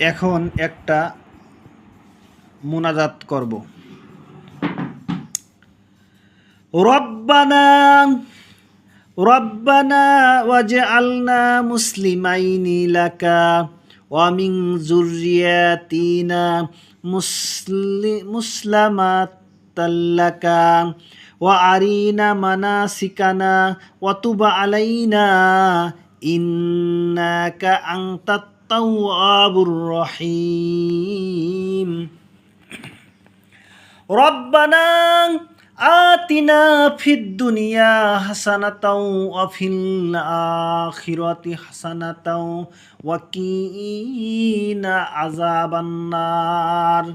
এখন একটা মোনাজাত করব। রব্বানা রব্বানা ওয়াজআলনা মুসলিমাইনি লাকা ওয়া মিন যুররিয়াতিনা মুসলি মুসলামাতাল লাকা ওয়া আরিনা মানাসিকানা ওয়া আলাইনা ইন্নাকা আনতাত التواب الرحيم ربنا آتنا في الدنيا حسنة وفي الآخرة حسنة وقنا عذاب النار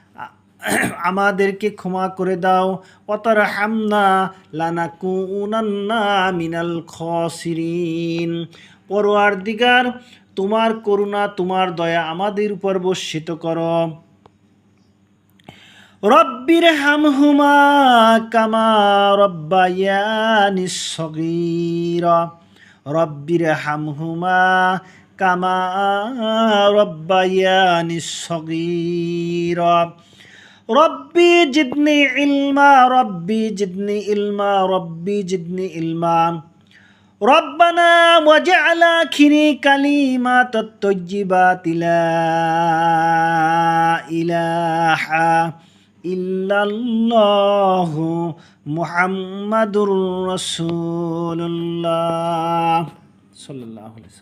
আমাদেরকে ক্ষমা করে দাও। অতর হামনা লানা কুনান্না মিনাল খসিরিন। পরোয়ার দিগার তোমার করুণা, তোমার দয়া আমাদের উপর বর্ষিত করো। রব্বির হামহুমা কামা রব্বায়ানি সগীর। রব্বির হামহুমা কামা রব্বায়ানি সগীর। রব্বি জিদনি ইলমা, রব্বি জিদনি ইলমা, রব্বি জিদনি ইলমা। রব্বানা ওয়াজআল আখিরি কালিমাতাত তাইয়্যিবাতি লা ইলাহা ইল্লাল্লাহ মুহাম্মাদুর রাসূলুল্লাহ। সাল্লাল্লাহু আলাইহি